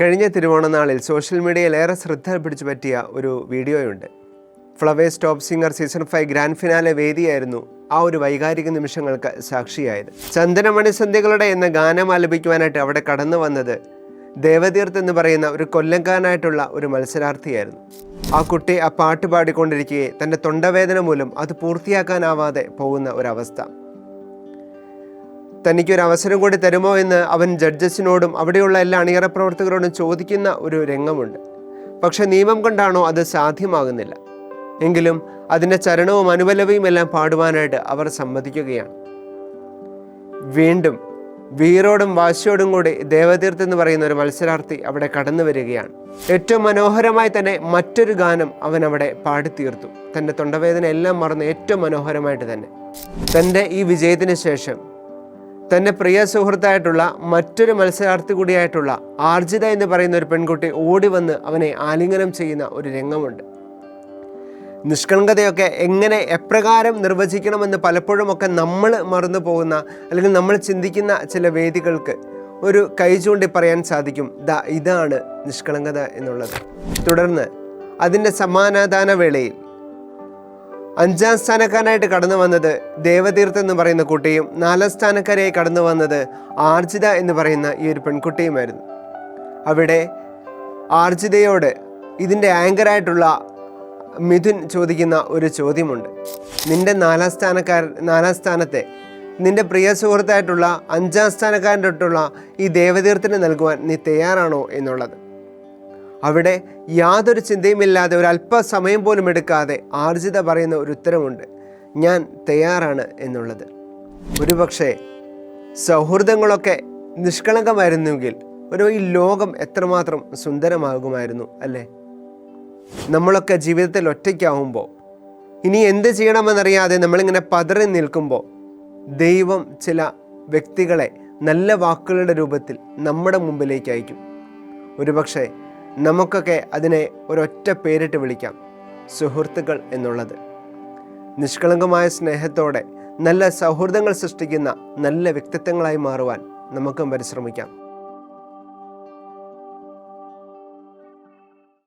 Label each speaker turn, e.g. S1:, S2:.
S1: കഴിഞ്ഞ തിരുവോണനാളിൽ സോഷ്യൽ മീഡിയയിൽ ഏറെ ശ്രദ്ധ പിടിച്ചു പറ്റിയ ഒരു വീഡിയോയുണ്ട്. Flowers top singer season five grand finale വേദിയായിരുന്നു ആ ഒരു വൈകാരിക നിമിഷങ്ങൾക്ക് സാക്ഷിയായത്. ചന്ദനമണി സന്ധ്യകളുടെ എന്ന ഗാനം ആലപിക്കുവാനായിട്ട് അവിടെ കടന്നു വന്നത് ദേവതീർത്ത് എന്ന് പറയുന്ന ഒരു കൊല്ലങ്കാനായിട്ടുള്ള ഒരു മത്സരാർത്ഥിയായിരുന്നു. ആ കുട്ടി ആ പാട്ട് പാടിക്കൊണ്ടിരിക്കുകയെ തന്റെ തൊണ്ടവേദന മൂലം അത് പൂർത്തിയാക്കാനാവാതെ പോകുന്ന ഒരവസ്ഥ. തനിക്കൊരു അവസരം കൂടി തരുമോ എന്ന് അവൻ ജഡ്ജസിനോടും അവിടെയുള്ള എല്ലാ അണിയറ പ്രവർത്തകരോടും ചോദിക്കുന്ന ഒരു രംഗമുണ്ട്. പക്ഷെ നിയമം കൊണ്ടാണോ അത് സാധ്യമാകുന്നില്ല. എങ്കിലും അതിന്റെ ചരണവും അനുബലവയും എല്ലാം പാടുവാനായിട്ട് അവർ സമ്മതിക്കുകയാണ്. വീണ്ടും വീറോടും വാശിയോടും കൂടി ദേവതീർത്ത് എന്ന് പറയുന്ന ഒരു മത്സരാർത്ഥി അവിടെ കടന്നു വരികയാണ്. ഏറ്റവും മനോഹരമായി തന്നെ മറ്റൊരു ഗാനം അവൻ അവിടെ പാടിത്തീർത്തു. തന്റെ തൊണ്ടവേദന എല്ലാം മറന്ന് ഏറ്റവും മനോഹരമായിട്ട് തന്നെ. തന്റെ ഈ വിജയത്തിന് ശേഷം തന്റെ പ്രിയ സുഹൃത്തായിട്ടുള്ള മറ്റൊരു മത്സരാർത്ഥി കൂടിയായിട്ടുള്ള ആർജിത എന്ന് പറയുന്ന ഒരു പെൺകുട്ടി ഓടി വന്ന് അവനെ ആലിംഗനം ചെയ്യുന്ന ഒരു രംഗമുണ്ട്. നിഷ്കളങ്കതയൊക്കെ എങ്ങനെ എപ്രകാരം നിർവചിക്കണമെന്ന് പലപ്പോഴുമൊക്കെ നമ്മൾ മറന്നു പോകുന്ന അല്ലെങ്കിൽ നമ്മൾ ചിന്തിക്കുന്ന ചില വേദികൾക്ക് ഒരു കൈ ചൂണ്ടി പറയാൻ സാധിക്കും. ദ ഇതാണ് നിഷ്കളങ്കത എന്നുള്ളത്. തുടർന്ന് അതിന്റെ സമാനാദാന വേളയിൽ അഞ്ചാം സ്ഥാനക്കാരനായിട്ട് കടന്നു വന്നത് ദേവതീർത്ത് എന്ന് പറയുന്ന കുട്ടിയും നാലാം സ്ഥാനക്കാരായി കടന്നു വന്നത് ആർജിത എന്ന് പറയുന്ന ഈ ഒരു പെൺകുട്ടിയുമായിരുന്നു. അവിടെ ആർജിതയോട് ഇതിന്റെ ആങ്കറായിട്ടുള്ള മിഥുൻ ചോദിക്കുന്ന ഒരു ചോദ്യമുണ്ട്. നിന്റെ നാലാം സ്ഥാനക്കാരൻ നാലാം സ്ഥാനത്തെ നിന്റെ പ്രിയ സുഹൃത്തായിട്ടുള്ള അഞ്ചാം സ്ഥാനക്കാരന്റെ തൊട്ടുള്ള ഈ ദേവതീർത്ഥന് നൽകുവാൻ നീ തയ്യാറാണോ? എന്നുള്ളത്. അവിടെ യാതൊരു ചിന്തയുമില്ലാതെ ഒരു അല്പസമയം പോലും എടുക്കാതെ ആർജിത പറയുന്ന ഒരു ഉത്തരമുണ്ട്. ഞാൻ തയ്യാറാണ് എന്നുള്ളത്. ഒരുപക്ഷെ സൗഹൃദങ്ങളൊക്കെ നിഷ്കളങ്കമായിരുന്നുവെങ്കിൽ ഒരു ഈ ലോകം എത്രമാത്രം സുന്ദരമാകുമായിരുന്നു അല്ലേ? നമ്മളൊക്കെ ജീവിതത്തിൽ ഒറ്റയ്ക്കാവുമ്പോൾ ഇനി എന്ത് ചെയ്യണമെന്നറിയാതെ നമ്മളിങ്ങനെ പതറി നിൽക്കുമ്പോൾ ദൈവം ചില വ്യക്തികളെ നല്ല വാക്കുകളുടെ രൂപത്തിൽ നമ്മുടെ മുമ്പിലേക്ക് അയക്കും. ഒരുപക്ഷെ നമുക്കൊക്കെ അതിനെ ഒരൊറ്റ പേരിട്ട് വിളിക്കാം. സുഹൃത്തുക്കൾ എന്നുള്ളത്. നിഷ്കളങ്കമായ സ്നേഹത്തോടെ നല്ല സൗഹൃദങ്ങൾ സൃഷ്ടിക്കുന്ന നല്ല വ്യക്തിത്വങ്ങളായി മാറുവാൻ നമുക്കും പരിശ്രമിക്കാം.